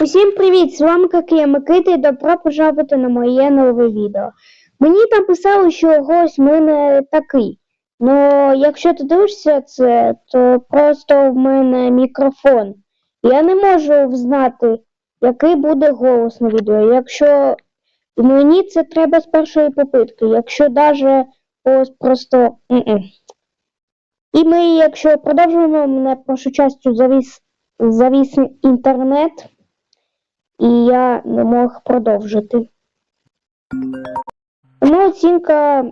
Усім привіт! З вами Какія Микита і добро пожалувати на моє нове відео. Мені там писали, що гость в мене такий. Ну, якщо ти дивишся це, то просто в мене мікрофон. Я не можу взнати, який буде голос на відео. Якщо мені це треба з першої попитки, якщо даже ось просто. м-м. І ми, якщо продовжуємо, мене першу частю завіс, завіс інтернет і я не мог продовжити. Тому оцінка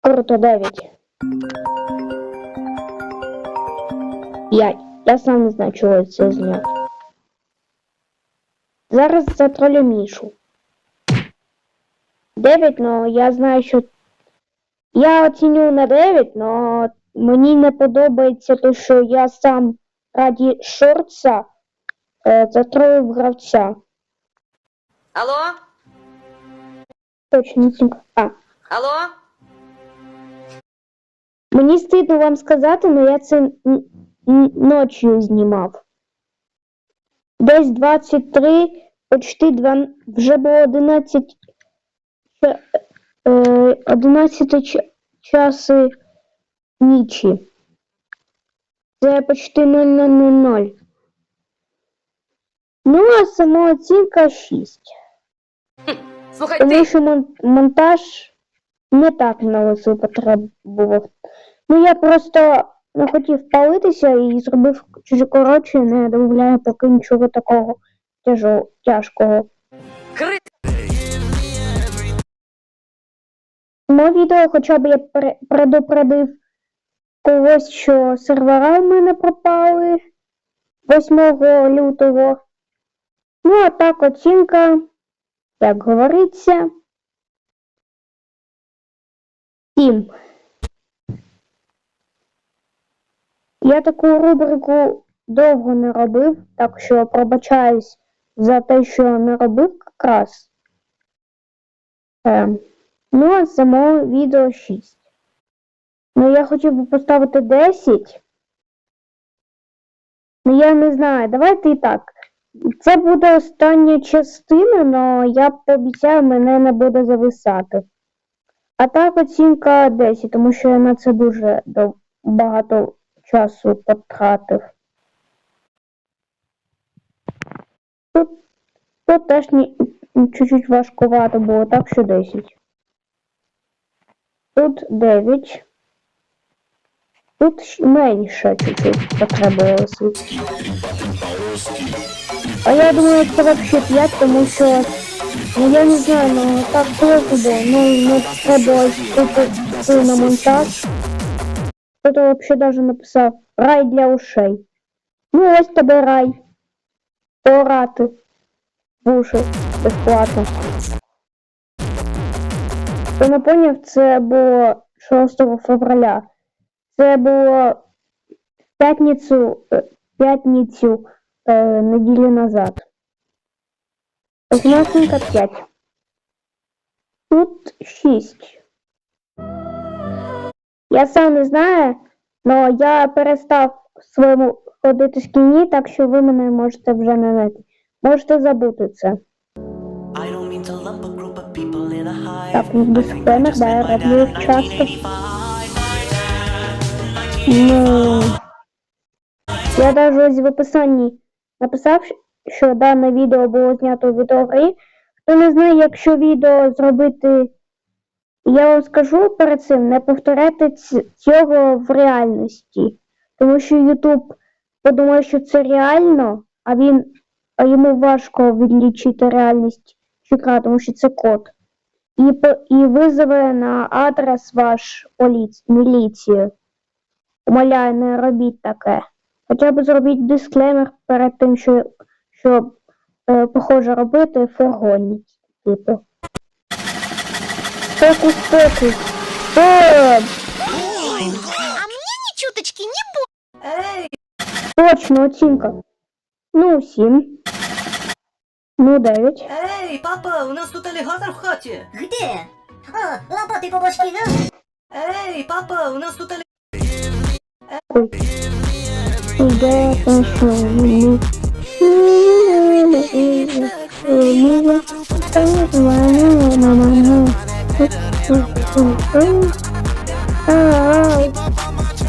круто 9. 5. Я сам не знаю, чого це зняв. Зараз затролю Мішу. 9, но я знаю, що я оціню на 9, но мені не подобається те, що я сам раді шорца затроїв гравця. Алло? Точно. А, Алло? Мені стидно вам сказати, але я це ночі знімав. Десь 23, почти 2, вже було 11, ча- е, 11 ча- часи нічі. Це почти 0000. Ну, а самооцінка 6. Слухай, Тому ти. що мон- монтаж не так много цього потребував. Ну я просто не хотів палитися і зробив чуть коротше, не додавляю поки нічого такого тяжо, тяжкого. Кри... Тому відео хоча б я пере- предупредив когось, що сервера в мене пропали 8 лютого. Ну, а так оцінка, як говориться, 7. Я таку рубрику довго не робив, так що пробачаюсь за те, що не робив якраз. Ем. Ну, а само відео 6. Ну, я хотів би поставити 10. Ну, я не знаю, давайте і так. Це буде остання частина, але я пообіцяю, мене не буде зависати. А так оцінка 10, тому що я на це дуже багато часу потратив. Тут, тут теж чуть-чуть важкувато було, так що 10. Тут 9. Тут менше чуть-чуть потребувалося. А я думаю, це вообще 5, тому що ну я не знаю, ну так плохо було. Ну не треба тут на монтаж. Хто-то вообще даже написав рай для ушей. Ну ось тебе рай. Порати. В уші безплатно. Хто не поняв, це було 6 февраля. Це було в п'ятницю, е, п'ятницю е, неділю назад. Ознакомка 5. Тут 6. Я сам не знаю, але я перестав своєму ходити шкільні, так що ви мене можете вже не знати. Можете забути це. Так, ну, I think дисципліна, I just да, я роблю часто. Ну, я ось в описанні написав, що дане відео було знято в відеогрі. Хто не знає, якщо відео зробити, я вам скажу перед цим, не повторяйте цього в реальності. Тому що YouTube подумає, що це реально, а він а йому важко відлічити реальність чека, тому що це код. І, і визове на адрес ваш поліц... міліцію. Умоляю, не робіть таке. Хоча б зробіть дисклеймер перед тим, що, що е, похоже робити фургонні. Типу. Фокус, фокус. Стоп! А мне ни чуточки не Ей! Точно, оцінка. Ну, 7. Ну, 9. Ей, папа, у нас тут алігатор в хаті. Где? А, лопаты по башке, да? Ей, папа, у нас тут алігатор. Ой. Де, там що? Ну, ну. мені. Ай,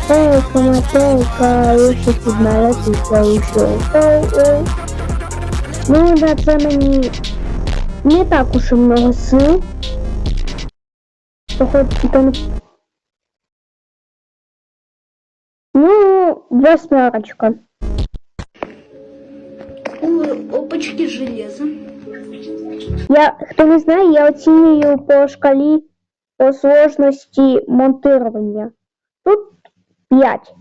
ай, коматейка, лучше підналетіться усе. Ой, ой. Ну, да, це мені не так уж і много сил. То хоч там... восьмерочка. Опачки железо. Я, хто не знає, я оцінюю по шкалі по сложності монтирования. Тут 5.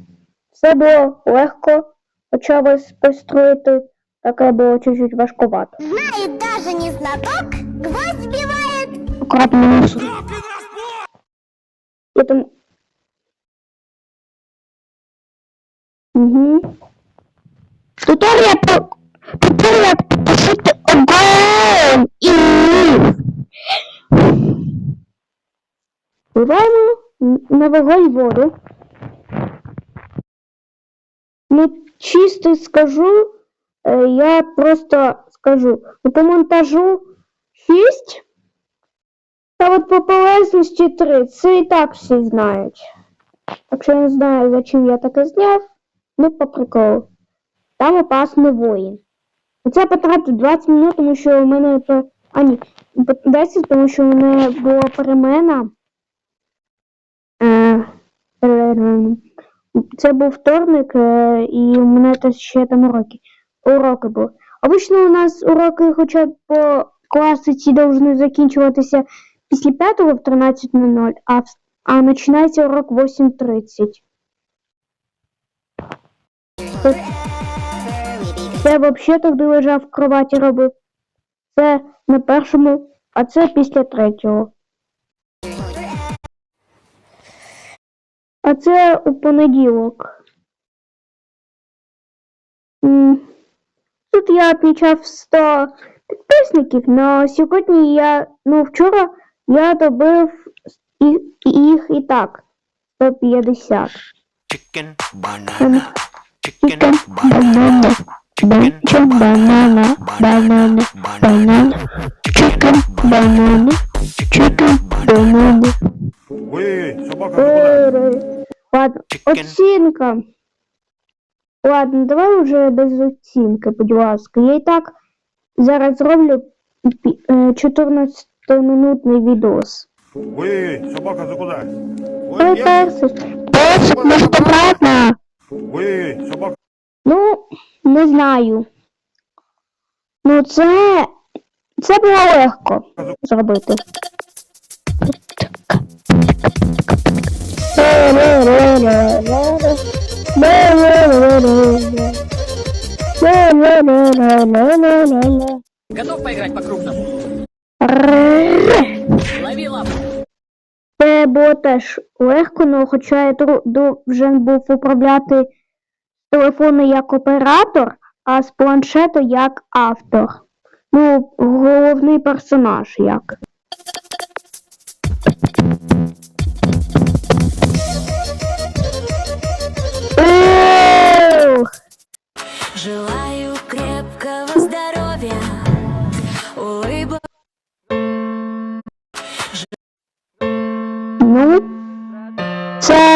Все було легко, хоча вас построїти, таке було чуть-чуть важкувато. Знает даже не знаток, гвоздь сбивает. Аккуратно мусор. Я там... Угу. Туторія по... Туторія пошити огонь і Вливаємо на вогонь воду. Ну, чисто скажу, е, я просто скажу, ну, по монтажу 6, а от по полезності 3. Це і так всі знають. Так що я не знаю, за чим я таке зняв. Ну, по приколу. Там опасний воїн. Оце я потратив 20 минут, тому що у мене. А ні, 10, тому що у мене була перемена. Е, е, Це був вторник, е, і у мене то ще там уроки. Уроки були. Обично у нас уроки хоча б по класиці повинні закінчуватися після 5 в 13.00, а, а починається урок в 8.30. Це взагалі тоді лежав в кроваті робив. Це на першому, а це після третього. А це у понеділок. Тут я відмічав 100 підписників, але сьогодні я, ну вчора я добив їх і так 150. Chicken banana. Chicken, banana. Chicken, banana, banana, banana, chicken, banana, chicken, banana. Ой, собака, Ладно, оцінка. Ладно, давай вже без оцінки, будь ласка. Я і так зараз зроблю е, 14-минутний відос. Ой, собака, ты куда? Ой, Ой, персик. Персик, може обратно? Ой, собака. Ну, не знаю. Ну, це. Це було легко зробити. Готов поиграть по-крупному? Лови лапу. Це було теж легко, але хоча я должен був управляти телефону як оператор, а з планшету як автор. Ну, головний персонаж як. Желаю крепкого здоровья,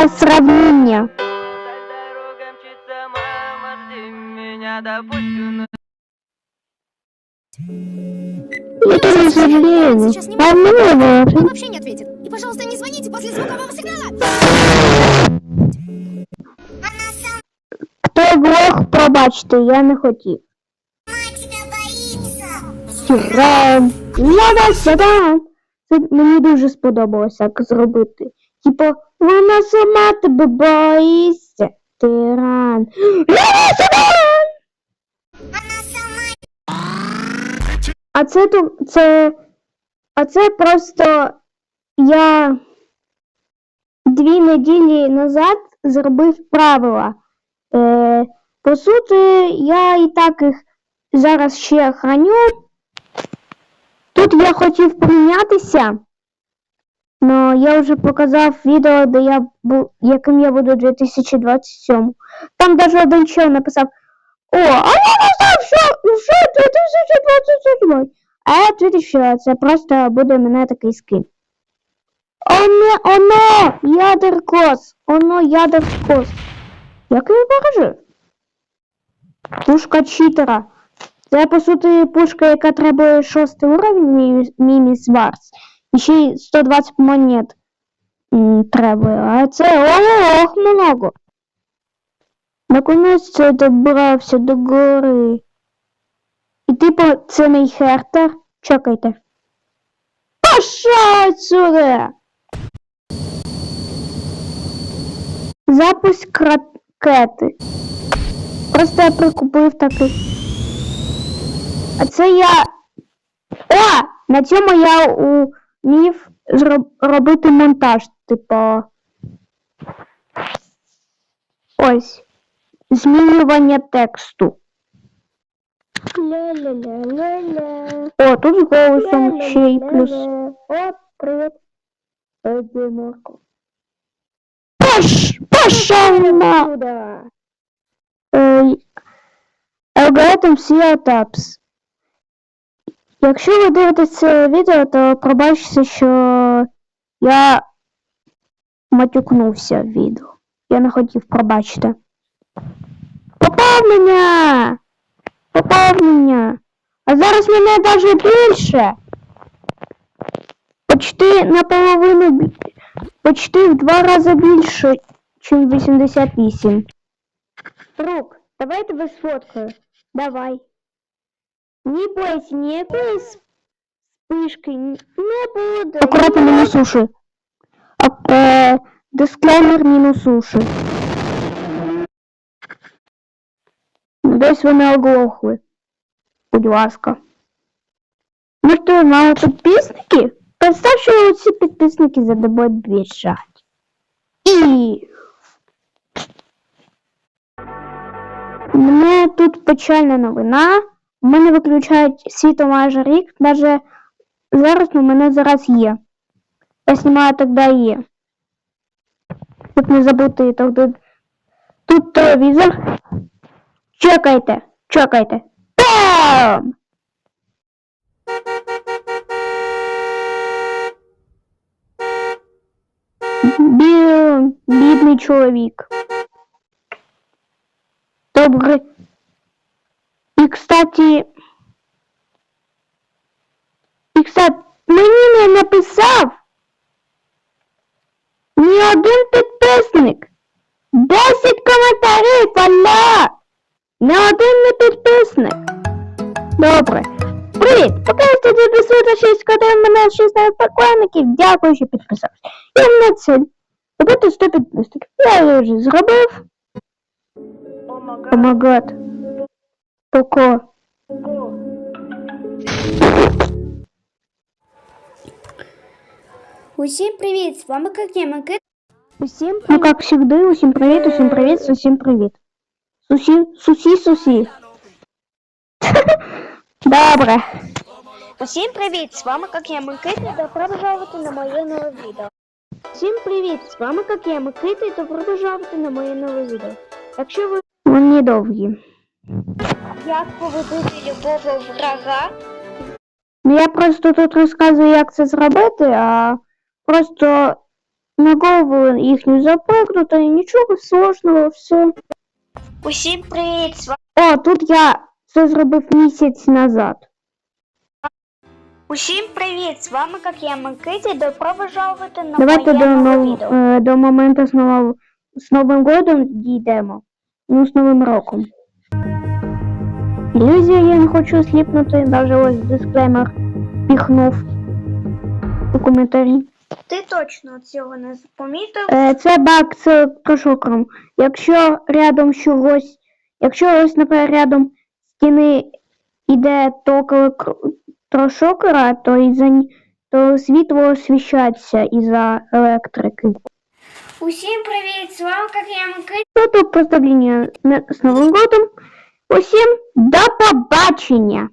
це сравнення. Я тоже сожалею. Сейчас не А вот. Он вообще не ответит. И, пожалуйста, не звоните после звукового сигнала. Хто блог, пробачте, я не хотів. боится. Тиран. Ляда сядан. Це мені дуже сподобалося так зробити. Типу, вона сама тебе боїться. Тиран. А це то це. А це просто я дві неділі назад зробив правила. Е, по суті, я і так їх зараз ще храню. Тут я хотів помінятися, але я вже показав відео, де я бу, яким я буду 2027. Там навіть один чел написав: О, а я написав, що, що 2027. А я відповів, що це просто буде в мене такий скин. Оно, оно, ядеркос, оно ядеркос. Як він ворожив? Пушка читера. Це, по суті, пушка, яка треба шостий уровень, Мі- Міміс Варс. І ще й 120 монет треба. А це ох, много. Наконець я добрався до гори. І типу, це мій хертер. Чекайте. Пошла отсюда! Запуск ракети. Просто я прикупив такий. А це я. О! На цьому я умів зроб... робити монтаж, типу. Ось. Змінювання тексту. Ля-ля-ля-ля-ля. О, тут з голосом ще й плюс. О, привіт. Е, де Марко? Пош! Пошел на! Ой. Алгоритм Сіатапс. Якщо ви дивитесь це відео, то пробачте, що я матюкнувся в відео. Я не хотів пробачити. Поповнення! Поповнення! А зараз мене навіть більше. Почти наполовину почти в два рази більше, ніж 88. Друг, давай я тебе сфоткаю. Давай. Не бойся, ніякої спишки н- не буде. Акуратно мінус уші. А, е, дисклеймер мінус уші. Десь вони оглохли. Будь ласка. Може, ти мало підписники? Представ, що ці підписники за тобою біжать. І Мене тут печальна новина. Мене виключають світло майже рік. Даже зараз у мене зараз є. Я знімаю тоді є. Щоб не забути тоді. Тут телевізор. Чекайте, чекайте. Бам! Бі... Бідний чоловік. Добре. І, кстати, і, кстати, мені не написав ні один підписник. Десять коментарів, алла! Не один не підписник. Добре. Привіт! Я тут записую 6 коли в мене 16 поклонників. Дякую, що підписався. В мене цель. Зробити 100 підписників. Я вже зробив. О май гад. Поко. Усім привіт! З вами Каке Микит. Усім Ну, как завжди, усім привіт, усім привіт, усім привіт. Сусі, сусі, сусі. Добре. Усім привіт! З вами Каке Микит і добро пожаловати на моє нове відео. Всім привіт! З вами як я Микита і добро пожаловати на моє нове відео. Якщо ви вони довгі. Як поведути любого врага? Ну я просто тут розказую, як це зробити, а просто на голову їхню запрыгнути і нічого сложного, все. Усім привіт! З вами О, тут я це зробив місяць назад. Усім привіт! З вами Каке Микит і добро пожаловати на Давайте моє до, нове нов... відео. е, до моменту з, ново... з Новим годом дійдемо. Ну, з Новим роком. Ілюзія я не хочу сліпнути, навіть ось дисклеймер піхнув у коментарі. Ти точно цього не помітив? Е, це баг з трошокером. Якщо рядом чогось, якщо ось, наприклад, рядом стіни йде ток трошокера, то, із-за... то світло освіщається із-за електрики. Усім привіт! З вами Каке Микит. Ну, тут поздравлення на- з Новим годом. Усім до побачення!